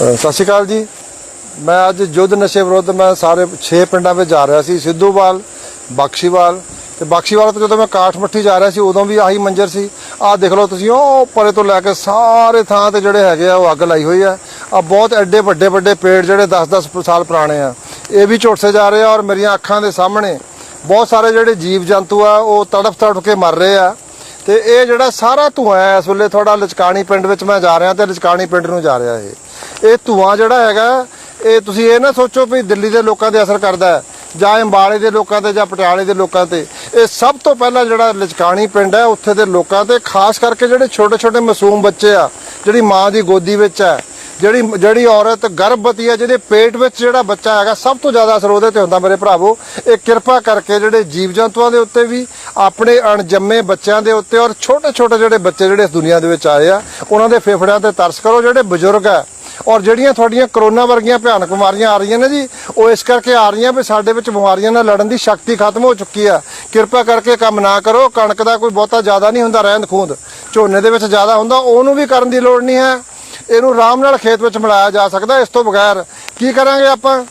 ਸਤਿ ਸ਼੍ਰੀ ਅਕਾਲ ਜੀ। ਮੈਂ ਅੱਜ ਯੁੱਧ ਨਸ਼ੇ ਵਿਰੁੱਧ ਮੈਂ ਸਾਰੇ 6 ਪਿੰਡਾਂ ਵਿੱਚ ਜਾ ਰਿਹਾ ਸੀ, ਸਿੱਧੂਵਾਲ ਬਖਸ਼ੀਵਾਲ ਤੇ ਬਖਸ਼ੀਵਾਲ ਤੋਂ ਜਦੋਂ ਮੈਂ ਕਾਠਮੱਠੀ ਜਾ ਰਿਹਾ ਸੀ, ਉਦੋਂ ਵੀ ਆਹੀ ਮੰਜ਼ਰ ਸੀ। ਆਹ ਦੇਖ ਲਓ ਤੁਸੀਂ, ਉਹ ਪਰੇ ਤੋਂ ਲੈ ਕੇ ਸਾਰੇ ਥਾਂ ਤੇ ਜਿਹੜੇ ਹੈਗੇ ਆ, ਉਹ ਅੱਗ ਲਾਈ ਹੋਈ ਆ। ਆ ਬਹੁਤ ਐਡੇ ਵੱਡੇ ਵੱਡੇ ਪੇੜ ਜਿਹੜੇ 10-10 ਸਾਲ ਪੁਰਾਣੇ ਆ। ਇਹ ਵੀ ਝੁੱਟਸੇ ਜਾ ਰਹੇ ਆ ਔਰ ਮੇਰੀਆਂ ਅੱਖਾਂ ਦੇ ਸਾਹਮਣੇ ਬਹੁਤ ਸਾਰੇ ਜਿਹੜੇ ਜੀਵ ਜੰਤੂ ਆ, ਉਹ ਤੜਫ ਤੜਫ ਕੇ ਮਰ ਰਹੇ ਆ। ਤੇ ਇਹ ਜਿਹੜਾ ਸਾਰਾ ਧੂਆਂ ਇਸ ਵੇਲੇ ਥੋੜਾ ਲਚਕਾਣੀ ਪਿੰਡ ਵਿੱਚ ਮੈਂ ਜਾ ਰਿਹਾ ਤੇ ਲਚਕਾਣੀ ਪਿੰਡ ਨੂੰ ਜਾ ਰਿਹਾ ਇਹ। ਇਹ ਧੂਆਂ ਜਿਹੜਾ ਹੈਗਾ, ਇਹ ਤੁਸੀਂ ਇਹ ਨਾ ਸੋਚੋ ਵੀ ਦਿੱਲੀ ਦੇ ਲੋਕਾਂ ਤੇ ਅਸਰ ਕਰਦਾ ਹੈ, ਜਾਂ ਅੰਬਾਲੇ ਦੇ ਲੋਕਾਂ ਤੇ ਜਾਂ ਪਟਿਆਲੇ ਦੇ ਲੋਕਾਂ ਤੇ। ਇਹ ਸਭ ਤੋਂ ਪਹਿਲਾਂ ਜਿਹੜਾ ਲਚਕਾਣੀ ਪਿੰਡ ਹੈ, ਉੱਥੇ ਦੇ ਲੋਕਾਂ ਤੇ, ਖਾਸ ਕਰਕੇ ਜਿਹੜੇ ਛੋਟੇ ਛੋਟੇ ਮਾਸੂਮ ਬੱਚੇ ਆ, ਜਿਹੜੀ ਮਾਂ ਦੀ ਗੋਦੀ ਵਿੱਚ ਹੈ, ਜਿਹੜੀ ਜਿਹੜੀ ਔਰਤ ਗਰਭਵਤੀ ਹੈ, ਜਿਹਦੇ ਪੇਟ ਵਿੱਚ ਜਿਹੜਾ ਬੱਚਾ ਹੈਗਾ, ਸਭ ਤੋਂ ਜ਼ਿਆਦਾ ਅਸਰ ਉਹਦੇ ਤੇ ਹੁੰਦਾ ਮੇਰੇ ਭਰਾਵੋ। ਇਹ ਕਿਰਪਾ ਕਰਕੇ ਜਿਹੜੇ ਜੀਵ ਜੰਤੂਆਂ ਦੇ ਉੱਤੇ ਵੀ, ਆਪਣੇ ਅਣਜੰਮੇ ਬੱਚਿਆਂ ਦੇ ਉੱਤੇ ਔਰ ਛੋਟੇ ਛੋਟੇ ਜਿਹੜੇ ਬੱਚੇ ਜਿਹੜੇ ਇਸ ਦੁਨੀਆ ਦੇ ਵਿੱਚ ਆਏ ਆ, ਉਹਨਾਂ ਦੇ ਫੇਫੜਿਆਂ ਤੇ ਤਰਸ ਕਰੋ, ਜਿਹੜੇ ਬਜ਼ੁਰਗ ਹੈ ਔਰ ਜਿਹੜੀਆਂ ਤੁਹਾਡੀਆਂ ਕਰੋਨਾ ਵਰਗੀਆਂ ਭਿਆਨਕ ਬਿਮਾਰੀਆਂ ਆ ਰਹੀਆਂ ਨੇ ਜੀ, ਉਹ ਇਸ ਕਰਕੇ ਆ ਰਹੀਆਂ ਵੀ ਸਾਡੇ ਵਿੱਚ ਬਿਮਾਰੀਆਂ ਨਾਲ ਲੜਨ ਦੀ ਸ਼ਕਤੀ ਖਤਮ ਹੋ ਚੁੱਕੀ ਆ। ਕਿਰਪਾ ਕਰਕੇ ਕੰਮ ਨਾ ਕਰੋ, ਕਣਕ ਦਾ ਕੋਈ ਬਹੁਤਾ ਜ਼ਿਆਦਾ ਨਹੀਂ ਹੁੰਦਾ, ਰਹਿੰਦ ਖੂੰਦ। ਝੋਨੇ ਦੇ ਵਿੱਚ ਜ਼ਿਆਦਾ ਹੁੰਦਾ, ਉਹਨੂੰ ਵੀ ਕਰਨ ਦੀ ਲੋੜ ਨਹੀਂ ਹੈ। ਇਹਨੂੰ ਆਰਾਮ ਨਾਲ ਖੇਤ ਵਿੱਚ ਮਿਲਾਇਆ ਜਾ ਸਕਦਾ, ਇਸ ਤੋਂ ਬਗੈਰ ਕੀ ਕਰਾਂਗੇ ਆਪਾਂ?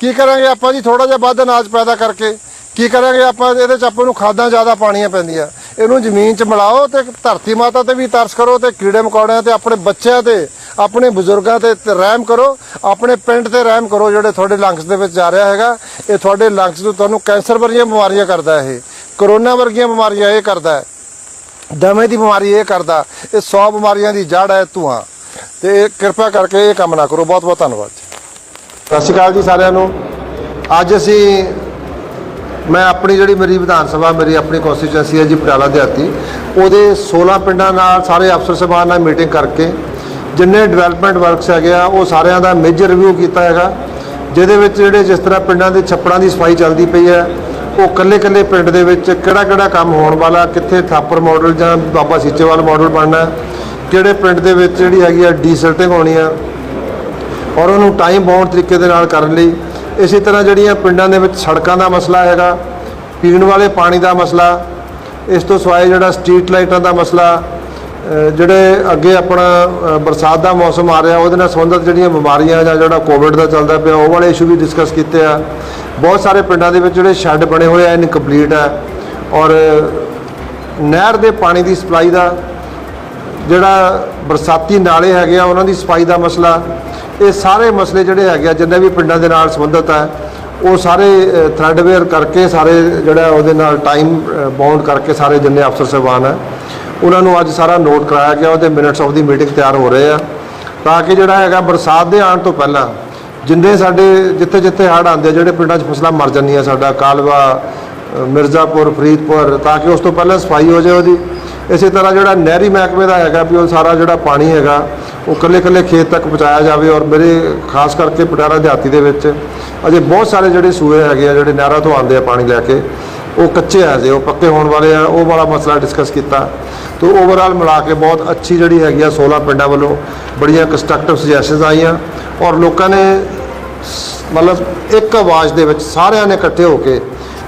ਕੀ ਕਰਾਂਗੇ ਆਪਾਂ ਜੀ? ਥੋੜਾ ਜਿਹਾ ਵੱਧ ਅਨਾਜ ਪੈਦਾ ਕਰਕੇ। ਕੀ ਕਰਾਂਗੇ ਆਪਾਂ? ਇਹਦੇ ਚ ਆਪਾਂ ਨੂੰ ਖਾਦਾਂ ਜ਼ਿਆਦਾ ਪਾਣੀਆਂ ਪੈਂਦੀਆਂ। ਇਹਨੂੰ ਜ਼ਮੀਨ 'ਚ ਮਿਲਾਓ ਤੇ ਧਰਤੀ ਮਾਤਾ ਤੇ ਵੀ ਤਰਸ ਕਰੋ ਤੇ ਕੀੜੇ ਮਕੌੜਿਆਂ ਤੇ, ਆਪਣੇ ਬੱਚਿਆਂ ਤੇ, ਆਪਣੇ ਬਜ਼ੁਰਗਾਂ ਤੇ ਰਹਿਮ ਕਰੋ, ਆਪਣੇ ਪਿੰਡ ਤੇ ਰਹਿਮ ਕਰੋ ਜਿਹੜੇ ਤੁਹਾਡੇ ਲੰਗਸ ਦੇ ਵਿੱਚ ਜਾ ਰਿਹਾ ਹੈਗਾ। ਇਹ ਤੁਹਾਡੇ ਲੰਗਸ ਨੂੰ ਤੁਹਾਨੂੰ ਕੈਂਸਰ ਵਰਗੀਆਂ ਬਿਮਾਰੀਆਂ ਕਰਦਾ ਇਹ। ਕਰੋਨਾ ਵਰਗੀਆਂ ਬਿਮਾਰੀਆਂ ਇਹ ਕਰਦਾ ਹੈ। ਦਮੇ ਦੀ ਬਿਮਾਰੀ ਇਹ ਕਰਦਾ। ਇਹ 100 ਬਿਮਾਰੀਆਂ ਦੀ ਜੜ ਹੈ ਧੂਆਂ। ਤੇ ਇਹ ਕਿਰਪਾ ਕਰਕੇ ਇਹ ਕੰਮ ਨਾ ਕਰੋ। ਬਹੁਤ ਬਹੁਤ ਧੰਨਵਾਦ ਜੀ। ਸਤਿ ਸ਼੍ਰੀ ਅਕਾਲ ਜੀ ਸਾਰਿਆਂ ਨੂੰ। ਅੱਜ ਅਸੀਂ ਮੈਂ ਆਪਣੀ ਜਿਹੜੀ ਮੇਰੀ ਵਿਧਾਨ ਸਭਾ, ਮੇਰੀ ਆਪਣੀ ਕਨਸਟੀਚੁਐਂਸੀ ਹੈ ਜੀ ਪਟਿਆਲਾ ਦਿਹਾਤੀ, ਉਹਦੇ 16 ਪਿੰਡਾਂ ਨਾਲ ਸਾਰੇ ਅਫਸਰ ਸਭਾ ਨਾਲ ਮੀਟਿੰਗ ਕਰਕੇ ਜਿੰਨੇ ਡਿਵੈਲਪਮੈਂਟ ਵਰਕਸ ਹੈਗੇ ਆ, ਉਹ ਸਾਰਿਆਂ ਦਾ ਮੇਜਰ ਰਿਵਿਊ ਕੀਤਾ ਹੈਗਾ, ਜਿਹਦੇ ਵਿੱਚ ਜਿਹੜੇ ਜਿਸ ਤਰ੍ਹਾਂ ਪਿੰਡਾਂ ਦੇ ਛੱਪੜਾਂ ਦੀ ਸਫ਼ਾਈ ਚੱਲਦੀ ਪਈ ਹੈ, ਉਹ ਕੱਲੇ ਕੱਲੇ ਪਿੰਡ ਦੇ ਵਿੱਚ ਕਿਹੜਾ ਕਿਹੜਾ ਕੰਮ ਹੋਣ ਵਾਲਾ, ਕਿੱਥੇ ਥਾਪਰ ਮਾਡਲ ਜਾਂ ਬਾਬਾ ਸੀਚੇਵਾਲ ਮਾਡਲ ਬਣਨਾ ਕਿਹੜੇ ਪਿੰਡ ਦੇ ਵਿੱਚ ਜਿਹੜੀ ਹੈਗੀ ਆ ਡੀਸਲਟਿੰਗ ਹੋਣੀ ਆ, ਔਰ ਉਹਨੂੰ ਟਾਈਮ ਬਾਉਂਡ ਤਰੀਕੇ ਦੇ ਨਾਲ ਕਰਨ ਲਈ ਇਸੇ ਤਰ੍ਹਾਂ ਜਿਹੜੀਆਂ ਪਿੰਡਾਂ ਦੇ ਵਿੱਚ ਸੜਕਾਂ ਦਾ ਮਸਲਾ ਹੈਗਾ, ਪੀਣ ਵਾਲੇ ਪਾਣੀ ਦਾ ਮਸਲਾ, ਇਸ ਤੋਂ ਸਿਵਾਏ ਜਿਹੜਾ ਸਟਰੀਟ ਲਾਈਟਾਂ ਦਾ ਮਸਲਾ ਜਿਹੜੇ ਅੱਗੇ ਆਪਣਾ ਬਰਸਾਤ ਦਾ ਮੌਸਮ ਆ ਰਿਹਾ, ਉਹਦੇ ਨਾਲ ਸੰਬੰਧਿਤ ਜਿਹੜੀਆਂ ਬਿਮਾਰੀਆਂ ਜਾਂ ਜਿਹੜਾ ਕੋਵਿਡ ਦਾ ਚੱਲਦਾ ਪਿਆ, ਉਹ ਵਾਲੇ ਇਸ਼ੂ ਵੀ ਡਿਸਕਸ ਕੀਤੇ ਆ। ਬਹੁਤ ਸਾਰੇ ਪਿੰਡਾਂ ਦੇ ਵਿੱਚ ਜਿਹੜੇ ਸ਼ੈੱਡ ਬਣੇ ਹੋਏ ਆ ਇਨਕੰਪਲੀਟ ਆ। ਔਰ ਨਹਿਰ ਦੇ ਪਾਣੀ ਦੀ ਸਪਲਾਈ ਦਾ ਜਿਹੜਾ ਬਰਸਾਤੀ ਨਾਲੇ ਹੈਗੇ ਆ, ਉਹਨਾਂ ਦੀ ਸਫ਼ਾਈ ਦਾ ਮਸਲਾ ਇਹ ਸਾਰੇ ਮਸਲੇ ਜਿਹੜੇ ਹੈਗੇ ਆ ਜਿੰਨੇ ਵੀ ਪਿੰਡਾਂ ਦੇ ਨਾਲ ਸੰਬੰਧਿਤ ਹੈ ਉਹ ਸਾਰੇ ਥਰੈਡਵੇਅਰ ਕਰਕੇ ਸਾਰੇ ਜਿਹੜਾ ਉਹਦੇ ਨਾਲ ਟਾਈਮ ਬਾਉਂਡ ਕਰਕੇ ਸਾਰੇ ਜਿੰਨੇ ਅਫਸਰ ਸਾਹਿਬਾਨ ਹੈ ਉਹਨਾਂ ਨੂੰ ਅੱਜ ਸਾਰਾ ਨੋਟ ਕਰਾਇਆ ਗਿਆ ਉਹਦੇ ਮਿੰਟਸ ਆਫ ਦੀ ਮੀਟਿੰਗ ਤਿਆਰ ਹੋ ਰਹੇ ਆ। ਤਾਂ ਕਿ ਜਿਹੜਾ ਹੈਗਾ ਬਰਸਾਤ ਦੇ ਆਉਣ ਤੋਂ ਪਹਿਲਾਂ ਜਿੰਨੇ ਸਾਡੇ ਜਿੱਥੇ ਜਿੱਥੇ ਹੜ੍ਹ ਆਉਂਦੇ ਆ, ਜਿਹੜੇ ਪਿੰਡਾਂ 'ਚ ਫਸਲਾਂ ਮਰ ਜਾਂਦੀਆਂ ਸਾਡਾ ਕਾਲਵਾ ਮਿਰਜ਼ਾਪੁਰ ਫਰੀਦਪੁਰ ਤਾਂ ਕਿ ਉਸ ਤੋਂ ਪਹਿਲਾਂ ਸਫ਼ਾਈ ਹੋ ਜਾਏ ਉਹਦੀ। ਇਸੇ ਤਰ੍ਹਾਂ ਜਿਹੜਾ ਨਹਿਰੀ ਮਹਿਕਮੇ ਦਾ ਹੈਗਾ ਵੀ ਉਹ ਸਾਰਾ ਜਿਹੜਾ ਪਾਣੀ ਹੈਗਾ ਉਹ ਕੱਲੇ ਕੱਲੇ ਖੇਤ ਤੱਕ ਪਹੁੰਚਾਇਆ ਜਾਵੇ ਔਰ ਮੇਰੇ ਖਾਸ ਕਰਕੇ ਪਟਿਆਲਾ ਦਿਹਾਤੀ ਦੇ ਵਿੱਚ ਅਜੇ ਬਹੁਤ ਸਾਰੇ ਜਿਹੜੇ ਸੂਏ ਹੈਗੇ ਆ, ਜਿਹੜੇ ਨਹਿਰਾਂ ਤੋਂ ਆਉਂਦੇ ਆ ਪਾਣੀ ਲੈ ਕੇ, ਉਹ ਕੱਚੇ ਆ ਜੇ ਉਹ ਪੱਕੇ ਹੋਣ ਵਾਲੇ ਆ, ਉਹ ਵਾਲਾ ਮਸਲਾ ਡਿਸਕਸ ਕੀਤਾ। ਤੋ ਓਵਰਆਲ ਮਿਲਾ ਕੇ ਬਹੁਤ ਅੱਛੀ ਜਿਹੜੀ ਹੈਗੀ ਆ 16 ਪਿੰਡਾਂ ਵੱਲੋਂ ਬੜੀਆਂ ਕੰਸਟਰਕਟਿਵ ਸੁਜੈਸ਼ਨਸ ਆਈਆਂ ਔਰ ਲੋਕਾਂ ਨੇ ਮਤਲਬ ਇੱਕ ਆਵਾਜ਼ ਦੇ ਵਿੱਚ ਸਾਰਿਆਂ ਨੇ ਇਕੱਠੇ ਹੋ ਕੇ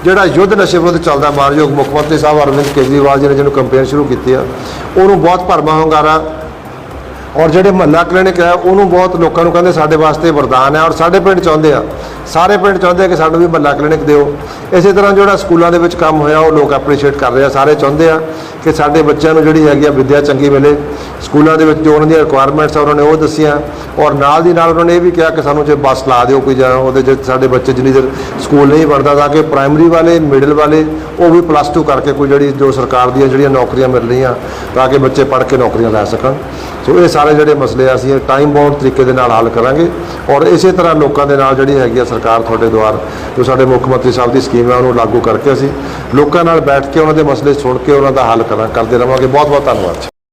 ਜਿਹੜਾ ਯੁੱਧ ਨਸ਼ੇ ਵਿਰੁੱਧ ਚੱਲਦਾ ਮਾਨਯੋਗ ਮੁੱਖ ਮੰਤਰੀ ਸਾਹਿਬ ਅਰਵਿੰਦ ਕੇਜਰੀਵਾਲ ਜੀ ਨੇ ਜਿਹਨੂੰ ਕੰਪੇਨ ਸ਼ੁਰੂ ਕੀਤੀ ਆ, ਉਹਨੂੰ ਬਹੁਤ ਭਰਮਾ ਹੁੰਗਾਰਾ ਔਰ ਜਿਹੜੇ ਮਹੱਲਾ ਕਲੀਨਿਕ ਹੈ, ਉਹਨੂੰ ਬਹੁਤ ਲੋਕਾਂ ਨੂੰ ਕਹਿੰਦੇ ਸਾਡੇ ਵਾਸਤੇ ਵਰਦਾਨ ਹੈ ਔਰ ਸਾਡੇ ਪਿੰਡ ਚਾਹੁੰਦੇ ਆ, ਸਾਰੇ ਪਿੰਡ ਚਾਹੁੰਦੇ ਆ ਕਿ ਸਾਨੂੰ ਵੀ ਮਹੱਲਾ ਕਲੀਨਿਕ ਦਿਓ। ਇਸੇ ਤਰ੍ਹਾਂ ਜਿਹੜਾ ਸਕੂਲਾਂ ਦੇ ਵਿੱਚ ਕੰਮ ਹੋਇਆ, ਉਹ ਲੋਕ ਐਪਰੀਸ਼ੀਏਟ ਕਰ ਰਹੇ ਆ। ਸਾਰੇ ਚਾਹੁੰਦੇ ਆ ਕਿ ਸਾਡੇ ਬੱਚਿਆਂ ਨੂੰ ਜਿਹੜੀ ਹੈਗੀ ਆ ਵਿੱਦਿਆ ਚੰਗੀ ਮਿਲੇ। ਸਕੂਲਾਂ ਦੇ ਵਿੱਚ ਜੋ ਉਹਨਾਂ ਦੀਆਂ ਰਿਕੁਆਇਰਮੈਂਟਸ ਆ, ਉਹਨਾਂ ਨੇ ਉਹ ਦੱਸੀਆਂ ਔਰ ਨਾਲ ਦੀ ਨਾਲ ਉਹਨਾਂ ਨੇ ਇਹ ਵੀ ਕਿਹਾ ਕਿ ਸਾਨੂੰ ਜੇ ਬੱਸ ਲਾ ਦਿਓ ਕੋਈ ਜਾਂ ਉਹਦੇ ਜੇ ਸਾਡੇ ਬੱਚੇ ਜਿੰਨੀ ਦੇਰ ਸਕੂਲ ਨਹੀਂ ਪੜ੍ਹਦਾ, ਤਾਂ ਕਿ ਪ੍ਰਾਇਮਰੀ ਵਾਲੇ ਮਿਡਲ ਵਾਲੇ, ਉਹ ਵੀ ਪਲੱਸ 2 ਕਰਕੇ ਕੋਈ ਜਿਹੜੀ ਜੋ ਸਰਕਾਰ ਦੀਆਂ ਜਿਹੜੀਆਂ ਨੌਕਰੀਆਂ ਮਿਲ ਰਹੀਆਂ, ਤਾਂ ਕਿ ਬੱਚੇ ਪੜ੍ਹ ਕੇ ਨੌਕਰੀਆਂ ਲੈ ਸਕਣ। ਸੋ ਇਹ ਸਾਰੇ ਜਿਹੜੇ ਮਸਲੇ ਆ, ਅਸੀਂ ਟਾਈਮ ਬਾਉਂਡ ਤਰੀਕੇ ਦੇ ਨਾਲ ਹੱਲ ਕਰਾਂਗੇ। ਔਰ ਇਸੇ ਤਰ੍ਹਾਂ ਲੋਕਾਂ ਦੇ ਨਾਲ ਜਿਹੜੀ ਹੈਗੀ ਆ ਸਰਕਾਰ ਤੁਹਾਡੇ ਦੁਆਰ, ਜੋ ਸਾਡੇ ਮੁੱਖ ਮੰਤਰੀ ਸਾਹਿਬ ਦੀ ਸਕੀਮ ਹੈ ਉਹਨੂੰ ਲਾਗੂ ਕਰਕੇ ਅਸੀਂ ਲੋਕਾਂ ਨਾਲ ਬੈਠ ਕੇ ਉਹਨਾਂ ਦੇ ਮਸਲੇ ਸੁਣ ਕੇ ਉਹਨਾਂ ਦਾ ਹੱਲ ਕਰਾਂ, ਕਰਦੇ ਰਵਾਂਗੇ। ਬਹੁਤ ਬਹੁਤ ਧੰਨਵਾਦ